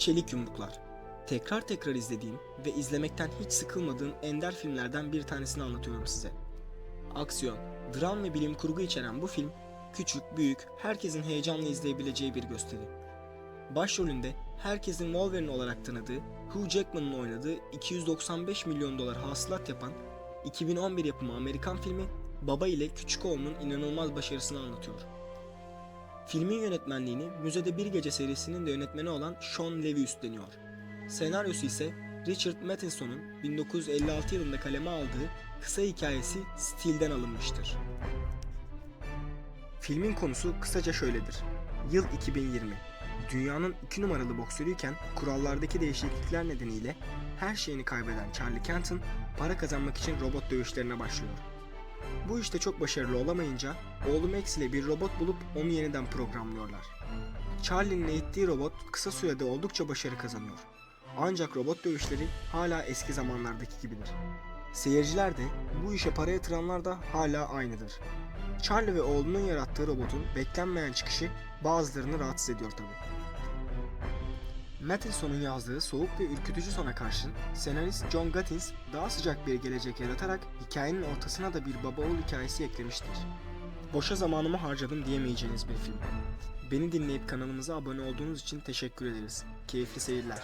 Çelik Yumruklar. Tekrar tekrar izlediğim ve izlemekten hiç sıkılmadığım ender filmlerden bir tanesini anlatıyorum size. Aksiyon, dram ve bilim kurgu içeren bu film, küçük, büyük, herkesin heyecanla izleyebileceği bir gösteri. Başrolünde herkesin Wolverine olarak tanıdığı Hugh Jackman'ın oynadığı 295 milyon dolar hasılat yapan 2011 yapımı Amerikan filmi baba ile küçük oğlunun inanılmaz başarısını anlatıyor. Filmin yönetmenliğini Müzede Bir Gece serisinin de yönetmeni olan Sean Levy üstleniyor. Senaryosu ise Richard Matheson'un 1956 yılında kaleme aldığı kısa hikayesi Steel'den alınmıştır. Filmin konusu kısaca şöyledir. Yıl 2020. Dünyanın iki numaralı boksörüyken kurallardaki değişiklikler nedeniyle her şeyini kaybeden Charlie Kenton para kazanmak için robot dövüşlerine başlıyor. Bu işte çok başarılı olamayınca oğlu Max ile bir robot bulup onu yeniden programlıyorlar. Charlie'nin eğittiği robot kısa sürede oldukça başarı kazanıyor. Ancak robot dövüşleri hala eski zamanlardaki gibidir. Seyirciler de bu işe para yatıranlar da hala aynıdır. Charlie ve oğlunun yarattığı robotun beklenmeyen çıkışı bazılarını rahatsız ediyor tabi. Matheson'un yazdığı soğuk ve ürkütücü sona karşın senarist John Gatins daha sıcak bir gelecek yaratarak hikayenin ortasına da bir baba oğul hikayesi eklemiştir. Boşa zamanımı harcadım diyemeyeceğiniz bir film. Beni dinleyip kanalımıza abone olduğunuz için teşekkür ederiz. Keyifli seyirler.